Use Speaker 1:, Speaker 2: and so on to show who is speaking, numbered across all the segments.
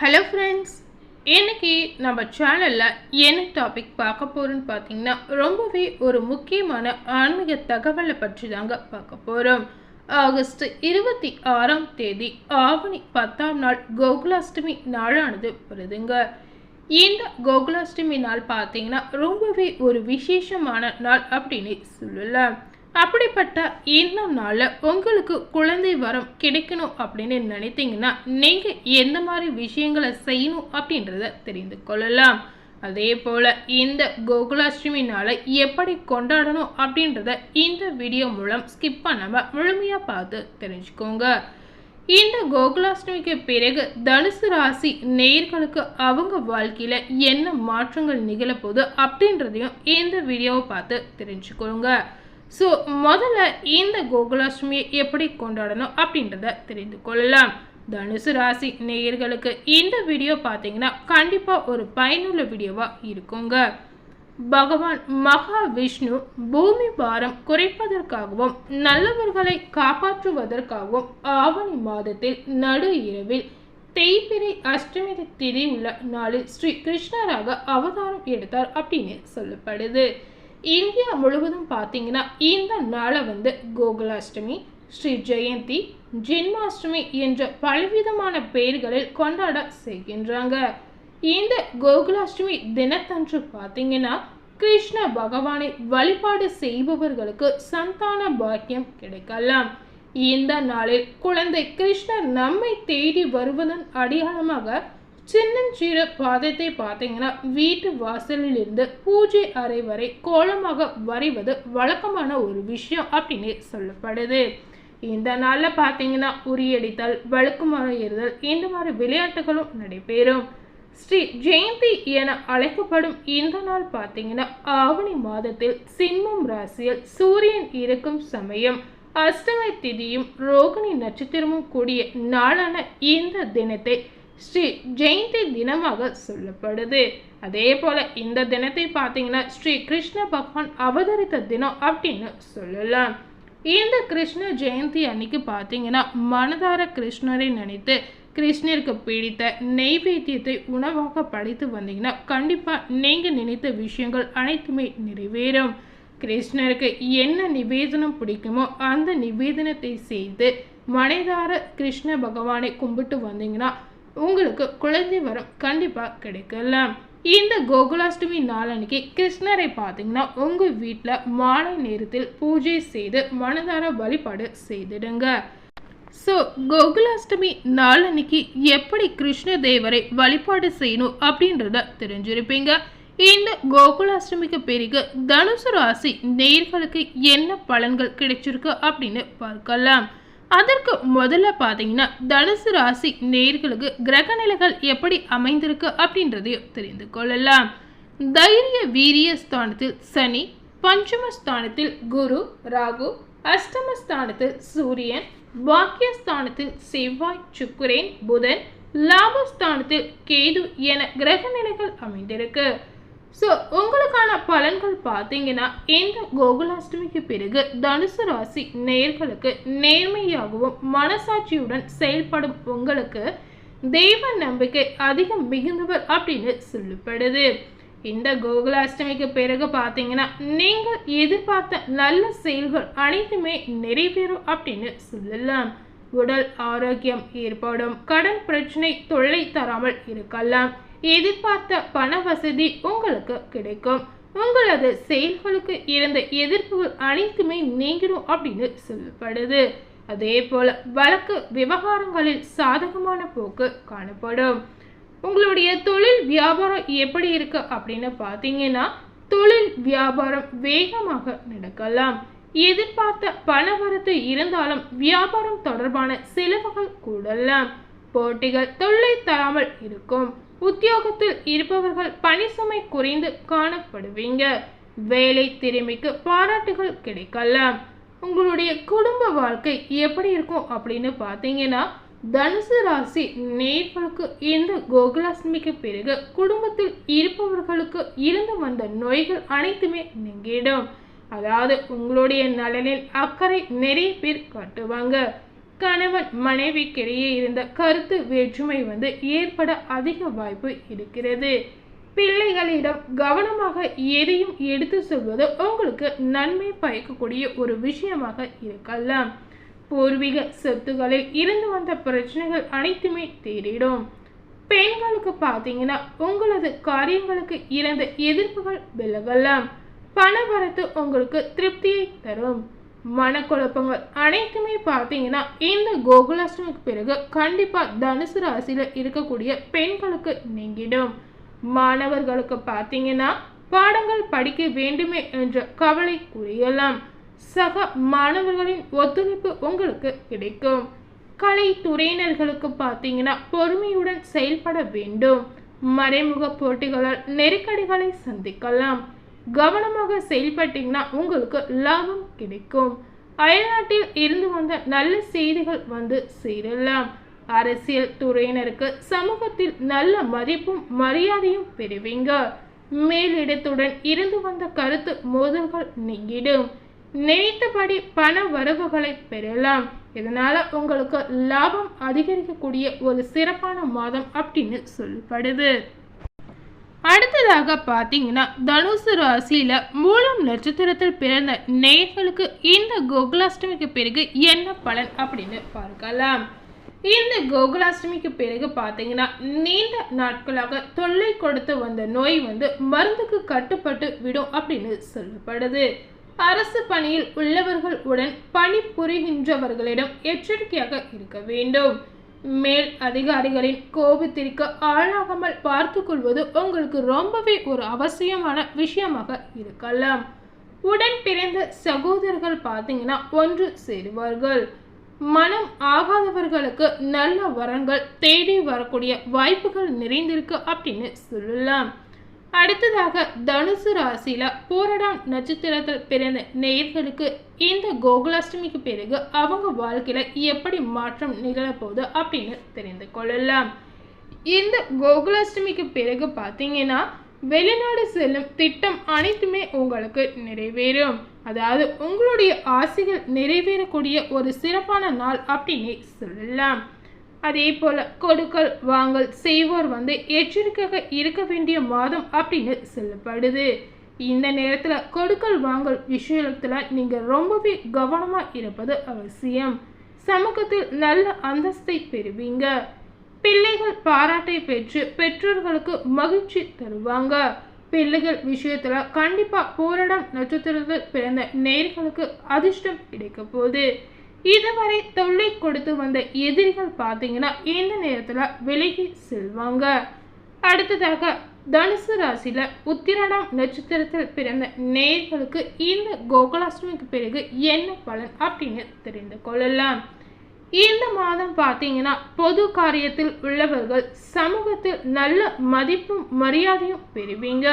Speaker 1: Hello friends இன்றைக்கி நம்ம சேனலில் என்ன டாபிக் பார்க்க போகிறோன்னு பார்த்தீங்கன்னா ரொம்பவே ஒரு முக்கியமான ஆன்மீக தகவலை பற்றி தாங்க பார்க்க போகிறோம் ஆகஸ்ட் இருபத்தி ஆறாம் தேதி ஆவணி பத்தாம் நாள் கோகுலாஷ்டமி நாளானது வருதுங்க. இந்த கோகுலாஷ்டமி நாள் பார்த்தீங்கன்னா ரொம்பவே ஒரு விசேஷமான நாள் அப்படின்னு சொல்லலாம். அப்படிப்பட்ட இந்த நாளில் உங்களுக்கு குழந்தை வரம் கிடைக்கணும் அப்படின்னு நினைத்தீங்கன்னா நீங்கள் எந்த மாதிரி விஷயங்களை செய்யணும் அப்படின்றத தெரிந்து கொள்ளலாம். அதே போல் இந்த கோகுலாஷ்டமி நாளை எப்படி கொண்டாடணும் அப்படின்றத இந்த வீடியோ மூலம் ஸ்கிப் பண்ணாமல் முழுமையாக பார்த்து தெரிஞ்சுக்கோங்க. இந்த கோகுலாஷ்டமிக்கு பிறகு தனுசு ராசி நேர்களுக்கு அவங்க வாழ்க்கையில் என்ன மாற்றங்கள் நிகழப்போகுது அப்படின்றதையும் இந்த வீடியோவை பார்த்து தெரிஞ்சுக்கோங்க. ஸோ முதல்ல இந்த கோகுலாஷ்டமியை எப்படி கொண்டாடணும் அப்படின்றத தெரிந்து கொள்ளலாம். தனுசு ராசி நேயர்களுக்கு இந்த வீடியோ பார்த்தீங்கன்னா கண்டிப்பாக ஒரு பயனுள்ள வீடியோவாக இருக்குங்க. பகவான் மகாவிஷ்ணு பூமி பாரம் குறைப்பதற்காகவும் நல்லவர்களை காப்பாற்றுவதற்காகவும் ஆவணி மாதத்தில் நடு இரவில் தேய்பிரை அஷ்டமி திதி உள்ள நாளில் ஸ்ரீ கிருஷ்ணராக அவதாரம் எடுத்தார் அப்படின்னு சொல்லப்படுது. இந்தியா முழுவதும் பார்த்தீங்கன்னா இந்த நாளை வந்து கோகுலாஷ்டமி ஸ்ரீ ஜெயந்தி ஜென்மாஷ்டமி என்ற பலவிதமான பெயர்களில் கொண்டாட செய்கின்றாங்க. இந்த கோகுலாஷ்டமி தினத்தன்று பார்த்தீங்கன்னா கிருஷ்ண பகவானை வழிபாடு செய்பவர்களுக்கு சந்தான பாக்கியம் கிடைக்கலாம். இந்த நாளில் குழந்தை கிருஷ்ணர் நம்மை தேடி வருவதன் அடையாளமாக சின்னஞ்சிறு பாதத்தை பார்த்தீங்கன்னா வீட்டு வாசலில் இருந்து பூஜை அறை வரை கோலமாக வரைவது வழக்கமான ஒரு விஷயம் அப்படின்னு சொல்லப்படுது. இந்த நாளில் பார்த்தீங்கன்னா உரியடித்தல் வழுக்குமரம் ஏறுதல் இந்த மாதிரி விளையாட்டுகளும் நடைபெறும். ஸ்ரீ ஜெயந்தி என அழைக்கப்படும் இந்த நாள் பார்த்தீங்கன்னா ஆவணி மாதத்தில் சிம்மம் ராசியில் சூரியன் இருக்கும் சமயம் அஷ்டம திதியும் ரோகிணி நட்சத்திரமும் கூடிய நாளான இந்த தினத்தை ஸ்ரீ ஜெயந்தி தினமாக சொல்லப்படுது. அதே போல் இந்த தினத்தை பார்த்தீங்கன்னா ஸ்ரீ கிருஷ்ண பகவான் அவதரித்த தினம் அப்படின்னு சொல்லலாம். இந்த கிருஷ்ண ஜெயந்தி அன்னைக்கு பார்த்தீங்கன்னா மனதார கிருஷ்ணரை நினைத்து கிருஷ்ணருக்கு பிடித்த நெய்வேத்தியத்தை உணவாக படைத்து வந்தீங்கன்னா கண்டிப்பாக நீங்கள் நினைத்த விஷயங்கள் அனைத்துமே நிறைவேறும். கிருஷ்ணருக்கு என்ன நிவேதனம் பிடிக்குமோ அந்த நிவேதனத்தை செய்து மனதார கிருஷ்ண பகவானை கும்பிட்டு வந்தீங்கன்னா உங்களுக்கு குழந்தை வரம் கண்டிப்பாக கிடைக்கலாம். இந்த கோகுலாஷ்டமி நாளன்னைக்கு கிருஷ்ணரை பார்த்தீங்கன்னா உங்கள் வீட்டில் மாலை நேரத்தில் பூஜை செய்து மனதார வழிபாடு செய்திடுங்க. ஸோ கோகுலாஷ்டமி நாளன்னைக்கு எப்படி கிருஷ்ண தேவரை வழிபாடு செய்யணும் அப்படின்றத தெரிஞ்சிருப்பீங்க. இந்த கோகுலாஷ்டமிக்கு பிறகு தனுசு ராசி நேர்களுக்கு என்ன பலன்கள் கிடைச்சிருக்கு அப்படின்னு பார்க்கலாம். அதற்கு முதல்ல பார்த்தீங்கன்னா தனுசு ராசி நேர்களுக்கு கிரக நிலைகள் எப்படி அமைந்திருக்கு அப்படின்றதையும் தெரிந்து கொள்ளலாம். தைரிய வீரிய ஸ்தானத்தில் சனி பஞ்சம ஸ்தானத்தில் குரு ராகு அஷ்டம ஸ்தானத்தில் சூரியன் பாக்கியஸ்தானத்தில் செவ்வாய் சுக்குரேன் புதன் லாபஸ்தானத்தில் கேது என கிரக நிலைகள் அமைந்திருக்கு. ஸோ உங்களுக்கான பலன்கள் பார்த்தீங்கன்னா இந்த கோகுலாஷ்டமிக்கு பிறகு தனுசு ராசி நேர்களுக்கு நேர்மையாகவும் மனசாட்சியுடன் செயல்படும் உங்களுக்கு தெய்வ நம்பிக்கை அதிகம் மிகுந்தவர் அப்படின்னு சொல்லப்படுது. இந்த கோகுலாஷ்டமிக்கு பிறகு பார்த்தீங்கன்னா நீங்கள் எதிர்பார்த்த நல்ல செயல்கள் அனைத்துமே நிறைவேறும் அப்படின்னு சொல்லலாம். உடல் ஆரோக்கியம் ஏற்படும் கடன் பிரச்சனை தொல்லை தராமல் இருக்கலாம். எதிர்பார்த்த பண வசதி உங்களுக்கு கிடைக்கும். உங்களது செயல்களுக்கு இருந்த எதிர்ப்புகள் அனைத்துமே நீங்கிடும் அப்படின்னு சொல்லப்படுது. அதே போல வழக்கு விவகாரங்களில் சாதகமான போக்கு காணப்படும். உங்களுடைய தொழில் வியாபாரம் எப்படி இருக்கு அப்படின்னு பார்த்தீங்கன்னா தொழில் வியாபாரம் வேகமாக நடக்கலாம். எதிர்பார்த்த பணவரத்து இருந்தாலும் வியாபாரம் தொடர்பான செலவுகள் கூடலாம். போட்டிகள் தொல்லை தராமல் இருக்கும். உத்தியோகத்தில் இருப்பவர்கள் பணிசுமை குறைந்து காணப்படுவீங்க. வேலை திறமைக்கு பாராட்டுகள் கிடைக்கலாம் உங்களுடைய குடும்ப வாழ்க்கை எப்படி இருக்கும் அப்படின்னு பார்த்தீங்கன்னா தனுசு ராசி நேர்களுக்கு இந்த கோகுலாஷ்டமிக்கு பிறகு குடும்பத்தில் இருப்பவர்களுக்கு இருந்து வந்த நோய்கள் அனைத்துமே நீங்கிடும். அதாவது உங்களுடைய நலனில் அக்கறை நிறைய பேர் காட்டுவாங்க. கணவன் மனைவிக்கிடையே இருந்த கருத்து வேற்றுமை வந்து ஏற்பட அதிக வாய்ப்பு இருக்கிறது. பிள்ளைகளிடம் கவனமாக எதையும் எடுத்து சொல்வது உங்களுக்கு நன்மை பயக்கக்கூடிய ஒரு விஷயமாக இருக்கலாம். பூர்வீக சொத்துக்களில் இருந்து வந்த பிரச்சனைகள் அனைத்துமே தேடிடும் பெண்களுக்கு பார்த்தீங்கன்னா உங்களது காரியங்களுக்கு இருந்த எதிர்ப்புகள் விலகலாம். பண வரத்து உங்களுக்கு திருப்தியை தரும். மனக்குழப்பங்கள் அனைத்துமே பார்த்தீங்கன்னா இந்த கோகுலாஷ்டமிக்கு பிறகு கண்டிப்பா தனுசு ராசியில இருக்கக்கூடிய பெண்களுக்கு நீங்கிடும். மாணவர்களுக்கு பார்த்தீங்கன்னா பாடங்கள் படிக்க வேண்டுமே என்ற கவலை குறியலாம். சக மாணவர்களின் ஒத்துழைப்பு உங்களுக்கு கிடைக்கும். கலைத்துறையினர்களுக்கு பார்த்தீங்கன்னா பொறுமையுடன் செயல்பட வேண்டும். மறைமுக போட்டிகளால் நெருக்கடிகளை சந்திக்கலாம். கவனமாக செயல்பட்டீங்கன்னா உங்களுக்கு லாபம் கிடைக்கும். அயல்நாட்டில் இருந்து வந்த நல்ல செய்திகள் வந்து சேரலாம். அரசியல் துறையினருக்கு சமூகத்தில் நல்ல மதிப்பும் மரியாதையும் பெறுவீங்க. மேலிடத்துடன் இருந்து வந்த கருத்து மோதல்கள் நீங்கிடும். நினைத்தபடி பண வரவுகளை பெறலாம். இதனால உங்களுக்கு லாபம் அதிகரிக்கக்கூடிய ஒரு சிறப்பான மாதம் அப்படின்னு சொல்லப்படுது. அடுத்ததாக பார்த்தீங்கன்னா தனுசு ராசியில் மூலம் நட்சத்திரத்தில் பிறந்த நேர்களுக்கு இந்த கோகுலாஷ்டமிக்கு பிறகு என்ன பலன் அப்படின்னு பார்க்கலாம். இந்த கோகுலாஷ்டமிக்கு பிறகு பார்த்தீங்கன்னா நீண்ட நாட்களாக தொல்லை கொடுத்து வந்த நோய் வந்து மருந்துக்கு கட்டுப்பட்டு விடும் அப்படின்னு சொல்லப்படுது. அரசு பணியில் உள்ளவர்கள் உடன் பணிபுரிகின்றவர்களிடம் எச்சரிக்கையாக இருக்க வேண்டும். மேல் அதிகாரிகளின் கோபத்திற்கு ஆளாகாமல் பார்த்து கொள்வது உங்களுக்கு ரொம்பவே ஒரு அவசியமான விஷயமாக இருக்கலாம். உடன் பிறந்த சகோதரர்கள் பார்த்தீங்கன்னா ஒன்று சேருவார்கள். மனம் ஆகாதவர்களுக்கு நல்ல வரங்கள் தேடி வரக்கூடிய வாய்ப்புகள் நிறைந்திருக்கு அப்படின்னு சொல்லலாம். அடுத்ததாக தனுசு ராசியில் பூரடாம் நட்சத்திரத்தில் பிறந்த நேயர்களுக்கு இந்த கோகுலாஷ்டமிக்கு பிறகு அவங்க வாழ்க்கையில் எப்படி மாற்றம் நிகழப்போகுது அப்படின்னு தெரிந்து கொள்ளலாம். இந்த கோகுலாஷ்டமிக்கு பிறகு பார்த்தீங்கன்னா வெளிநாடு செல்லும் திட்டம் அனைத்துமே உங்களுக்கு நிறைவேறும். அதாவது உங்களுடைய ஆசைகள் நிறைவேறக்கூடிய ஒரு சிறப்பான நாள் அப்படின்னு சொல்லலாம். அதே போல் கொடுக்கல் வாங்கல் செய்வோர் வந்து எச்சரிக்கையாக இருக்க வேண்டிய மாதம் அப்படின்னு சொல்லப்படுது. இந்த நேரத்தில் கொடுக்கல் வாங்கல் விஷயத்தில் நீங்கள் ரொம்பவே கவனமாக இருப்பது அவசியம். சமூகத்தில் நல்ல அந்தஸ்தை பெறுவீங்க. பிள்ளைகள் பாராட்டை பெற்று பெற்றோர்களுக்கு மகிழ்ச்சி தருவாங்க. பிள்ளைகள் விஷயத்தில் கண்டிப்பாக போராடம் நட்சத்திரத்தில் பிறந்த நேர்களுக்கு அதிர்ஷ்டம் கிடைக்க போகுது. இதுவரை தொல்லை கொடுத்து வந்த எதிரிகள் பார்த்தீங்கன்னா இந்த நேரத்தில் விலகி செல்வாங்க. அடுத்ததாக தனுசு ராசியில் உத்திராடம் நட்சத்திரத்தில் பிறந்த நேர்களுக்கு இந்த கோகுலாஷ்டமிக்கு பிறகு என்ன பலன் அப்படின்னு தெரிந்து கொள்ளலாம். இந்த மாதம் பார்த்தீங்கன்னா பொது காரியத்தில் உள்ளவர்கள் சமூகத்தில் நல்ல மதிப்பும் மரியாதையும் பெறுவீங்க.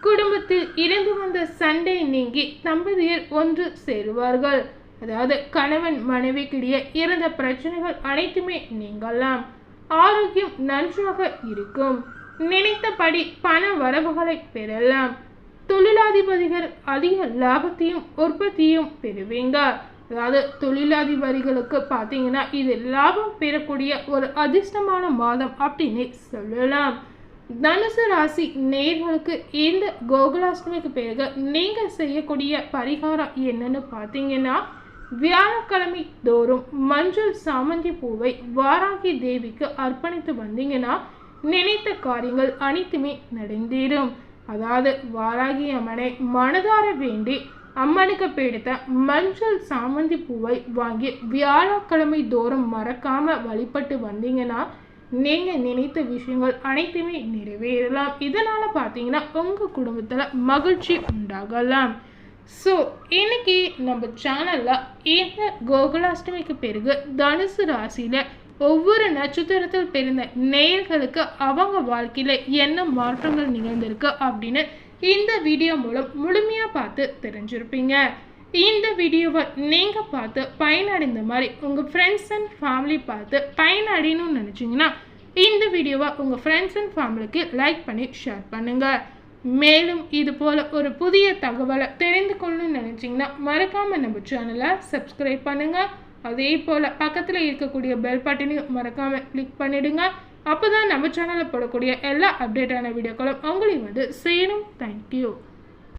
Speaker 1: குடும்பத்தில் இருந்து வந்த சண்டை நீங்கி தம்பதியர் ஒன்று சேருவார்கள். அதாவது கணவன் மனைவிக்கிடையே இருந்த பிரச்சனைகள் அனைத்துமே நீங்கலாம். ஆரோக்கியம் நன்றாக இருக்கும். நினைத்தபடி பண வரவுகளை பெறலாம். தொழிலாதிபதிகள் அதிக லாபத்தையும் உற்பத்தியும் பெறுவீங்க. அதாவது தொழிலாதிபதிகளுக்கு பார்த்தீங்கன்னா இது லாபம் பெறக்கூடிய ஒரு அதிர்ஷ்டமான மாதம் அப்படின்னு சொல்லலாம். தனுசு ராசி நேர்களுக்கு இந்த கோகுலாஷ்டமிக்கு பிறகு நீங்கள் செய்யக்கூடிய பரிகாரம் என்னன்னு பார்த்தீங்கன்னா வியாழக்கிழமை தோறும் மஞ்சள் சாமந்தி பூவை வாராகி தேவிக்கு அர்ப்பணித்து வந்தீங்கன்னா நினைத்த காரியங்கள் அனைத்துமே நடந்தேறும். அதாவது வாராகி அம்மனை மனதார வேண்டி அம்மனுக்கு பிடித்த மஞ்சள் சாமந்தி பூவை வாங்கி வியாழக்கிழமை தோறும் மறக்காம வழிபட்டு வந்தீங்கன்னா நீங்க நினைத்த விஷயங்கள் அனைத்துமே நிறைவேறலாம். இதனால பார்த்தீங்கன்னா உங்க குடும்பத்துல மகிழ்ச்சி உண்டாகலாம். ஸோ இன்னைக்கு நம்ம சேனலில் இந்த கோகுலாஷ்டமிக்கு பிறகு தனுசு ராசியில் ஒவ்வொரு நட்சத்திரத்தில் பிறந்த நேயர்களுக்கு அவங்க வாழ்க்கையில் என்ன மாற்றங்கள் நிகழ்ந்திருக்கு அப்படின்னு இந்த வீடியோ மூலம் முழுமையாக பார்த்து தெரிஞ்சிருப்பீங்க. இந்த வீடியோவை நீங்கள் பார்த்து பயனடைந்த மாதிரி உங்கள் ஃப்ரெண்ட்ஸ் அண்ட் ஃபேமிலி பார்த்து பயனடையணும்னு நினச்சிங்கன்னா இந்த வீடியோவை உங்கள் ஃப்ரெண்ட்ஸ் அண்ட் ஃபேமிலிக்கு லைக் பண்ணி ஷேர் பண்ணுங்கள் மேலும் இது போல் ஒரு புதிய தகவலை தெரிந்து கொள்ளணும்னு நினச்சிங்கன்னா மறக்காமல் நம்ம சேனலை சப்ஸ்கிரைப் பண்ணுங்கள் அதே போல் பக்கத்தில் இருக்கக்கூடிய பெல் பட்டனையும் மறக்காமல் கிளிக் பண்ணிவிடுங்க அப்போ தான் நம்ம சேனலில் போடக்கூடிய எல்லா அப்டேட்டான வீடியோக்களும் அவங்களையும் வந்து சேரும். தேங்க்யூ